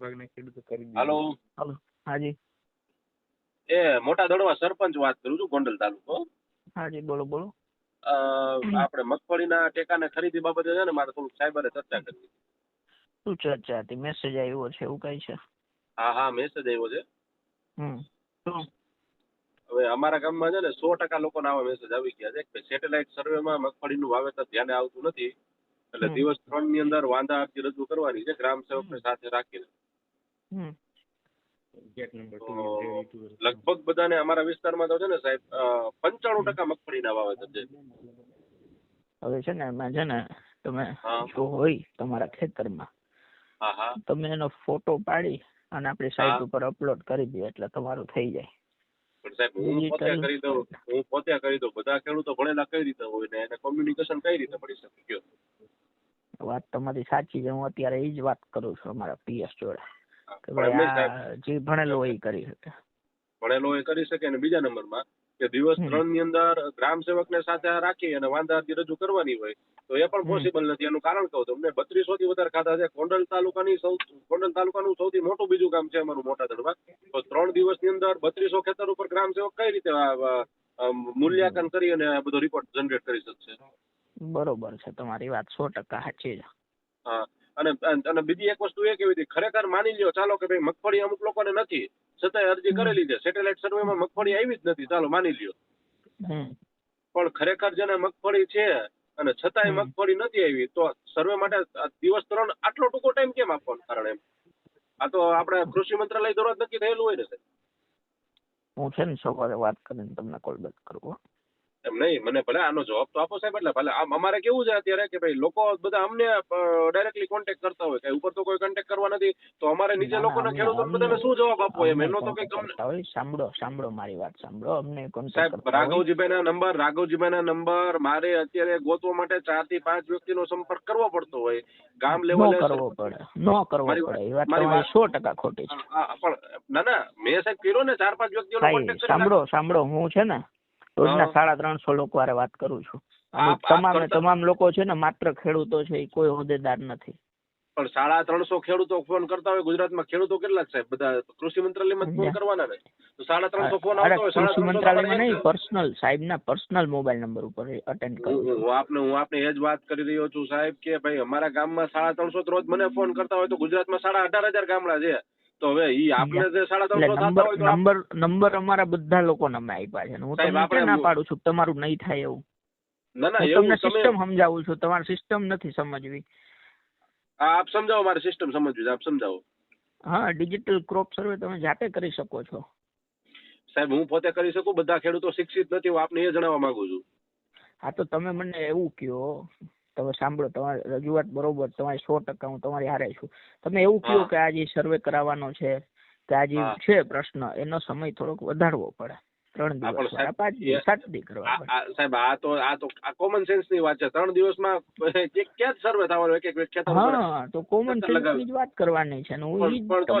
ભાગના ખેડૂતો કરી. હાલો. હાલો. હાજી. એ મોટા દડવા સરપંચ વાત કરું છું ગોંડલ તાલુકો. હાજી બોલો બોલો. આપણે મગફળીના ટેકાને ખરીદી બાબતે છે ને મારે થોડુંક સાહેબરે ચર્ચા કરવી શું ચર્ચા હતી? મેસેજ આવ્યો છે એવું કઈ છે? હા હા મેસેજ આવ્યો છે. હમ. હવે અમારા ગામમાં છે ને સો ટકા લોકોના આવા મેસેજ આવી ગયા છે કે સેટેલાઇટ સર્વેમાં મગફળીનું વાવેતર ધ્યાને આવતું નથી. એટલે દિવસ ત્રણની અંદર વાંધા અરજી રજૂ કરવાની છે ગ્રામ સેવકને સાથે રાખીને. લગભગ બધાને અમારા વિસ્તારમાં તો છે ને સાહેબ પંચાણું ટકા મગફળીના વાવેતર છે. હવે છે ને એમાં છે ને તમે જો હોય તમારા ખેતરમાં તમે એનો ફોટો પાડી અને આપણી સાઇટ ઉપર અપલોડ કરી દો એટલે તમારું થઈ જાય. પણ સાહેબ હું પોતે કરી દઉં હું પોતે કરી દઉં. બધા ખેડૂતો ભણેલા કઈ રીતે હોય ને એને કોમ્યુનિકેશન કઈ રીતે પડી શકે? કયો? વાત તમારી સાચી છે હું અત્યારે એ જ વાત કરું છું અમારા પીએસ જોડે. કે ભાઈ જે ભણેલો એ કરી શકે. ભણેલો એ કરી શકે અને બીજા નંબરમાં કે દિવસ ત્રણની અંદર ગ્રામ સેવકને સાથે રાખી અને વાંધા અરજી રજૂ કરવાની હોય તો એ પણ પોસિબલ નથી. એનું કારણ કહું તમને બત્રીસો થી વધારે ખાતા છે. ગોંડલ તાલુકાની સૌ ગોંડલ તાલુકાનું સૌથી મોટું બીજું ગામ છે અમારું મોટા દડવા તો ત્રણ દિવસની અંદર બત્રીસો ખેતર ઉપર ગ્રામ સેવક કઈ રીતે મૂલ્યાંકન કરી અને આ બધો રિપોર્ટ જનરેટ કરી શકશે? બરોબર છે તમારી વાત સો ટકા સાચી છે. હા. અને અને બીજી એક વસ્તુ એ કેવી હતી? ખરેખર માની લ્યો ચાલો કે ભાઈ મગફળી અમુક લોકોને નથી છતાંય અરજી કરેલી છે. સેટેલાઇટ સર્વેમાં મગફળી આવી જ નથી. ચાલો માની લ્યો. પણ ખરેખર જેને મગફળી છે અને છતાંય મગફળી નથી આવી તો સર્વે માટે દિવસ ત્રણ આટલો ટૂંકો ટાઈમ કેમ આપવાનું કારણ એમ? આ તો આપણે કૃષિ મંત્રાલય દ્વારા નક્કી થયેલું હોય ને સાહેબ. હું છે ને સવારે વાત કરીને તમને કોલ બેક કરું હો. એમ નહીં? મને ભલે આનો જવાબ તો આપો સાહેબ એટલે ભલે આમ અમારે કેવું છે અત્યારે કે ભાઈ લોકો બધા અમને ડાયરેક્ટલી કોન્ટેક્ટ કરતા હોય. કે ઉપર તો કોઈ કોન્ટેક્ટ કરવા નથી. તો અમારે નીચે લોકોને ખેડૂતો બધાને શું જવાબ આપવો એમ? એનો તો કઈ અમને સાંભળો સાંભળો મારી વાત સાંભળો. અમને સાહેબ. રાઘવજીભાઈના નંબર રાઘવજીભાઈના નંબર. મારે અત્યારે ગોતવા માટે ચારથી પાંચ વ્યક્તિનો સંપર્ક કરવો પડતો હોય. ગામ લેવલે કરવો પડે. ન કરવો પડે. એ વાત મારી તમારી વાત- સો ટકા ખોટી છે. પણ ના ના. મેં સાહેબ કર્યો ને ચાર પાંચ વ્યક્તિઓ કોન્ટેક્ટ સાંભળો સાંભળો. હું છે ને રોજના સાડા ત્રણસો લોકો હારે વાત કરું છું. તમામે તમામ લોકો છે ને માત્ર ખેડૂતો છે એ કોઈ હોદ્દેદાર નથી. પણ સાડા ત્રણસો ખેડૂતો ફોન કરતા હોય ગુજરાતમાં ખેડૂતો કેટલા છે? બધા કૃષિ મંત્રાલયમાં ફોન કરવાના ને? તો સાડા ત્રણસો ફોન આવતો હોય કૃષિ મંત્રાલયમાં નહીં પર્સનલ સાહેબના પર્સનલ મોબાઈલ નંબર ઉપર અટેન્ડ કરું હું આપને હું આપને એ જ વાત કરી રહ્યો છું સાહેબ કે ભાઈ અમારા ગામમાં સાડા ત્રણસો રોજ મને ફોન કરતા હોય તો ગુજરાતમાં સાડા અઢાર હજાર ગામડા છે. તો હવે ઈ આપણે જે સાડા ત્રણસો થતા હોય તો નંબર નંબર અમારા બધા લોકોને મેં આપ્યા છે. હું તમને ના પાડું છું? તમારું નહીં થાય એવું. ના ના એવું તમને સિસ્ટમ સમજાવું છું. તમારી સિસ્ટમ નથી સમજવી. આપ સમજાવો મારી સિસ્ટમ સમજવી છે. આપ સમજાવો. હા ડિજિટલ ક્રોપ સર્વે તમે જાતે કરી શકો છો. સાહેબ હું પોતે કરી શકું? બધા ખેડૂતો શિક્ષિત નથી હું આપને એ જણાવવા માંગુ છું. હા તો તમે મને એવું કહો. તમે સાંભળો તમારી રજૂઆત બરોબર તમારી સો ટકા હું તમારી હારે છું. તમે એવું કહ્યું કે આજે સર્વે કરાવવાનો છે કે આજે છે પ્રશ્ન? એનો સમય થોડોક વધારવો પડે. ત્રણ દિવસ પાંચ સાત દી કરવા આ- સાહેબ આ તો આ તો આ કોમન સેન્સની વાત છે. ત્રણ દિવસમાં ક્યાં સર્વે થવાનો એક એક ખેતર હા તો કોમન સેન્સની જ વાત કરવાની છે હું તો તો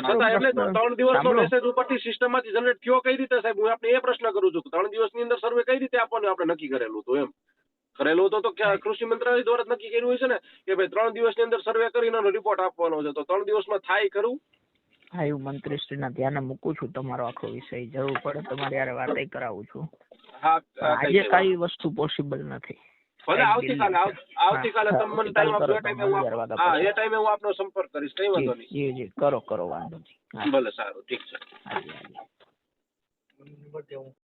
ત્રણ દિવસનો. મેસેજ ઉપરથી સિસ્ટમમાંથી જનરેટ થયો કઈ રીતે સાહેબ? હું આપને એ પ્રશ્ન કરું છું ત્રણ ત્રણ દિવસની અંદર સર્વે કઈ રીતે આપવાનું આપણે નક્કી કરેલું હતું એમ? કરેલું હતો તો કૃષિ મંત્રાલય દ્વારા જ નક્કી કર્યું હોય છે ને? કે ભાઈ ત્રણ દિવસની અંદર સર્વે કરીને રિપોર્ટ આપવાનો છે. તો ત્રણ દિવસમાં થાય ખરું? હા એવું મંત્રીશ્રીના ધ્યાને મૂકું છું તમારો આખો વિષય. જરૂર પડે તમારી હારે વાત કરાવું છું. આજે કઈ વસ્તુ પોસિબલ નથી. ભલે આવતીકાલે આવ- આવતીકાલે તમને ટાઈમ આપો એ ટાઈમે હું હા એ ટાઈમે હું આપનો સંપર્ક કરીશ. કઈ વાંધો નહીં. જી જી. કરો કરો વાંધો નહીં. ભલે સારું. ઠીક છે.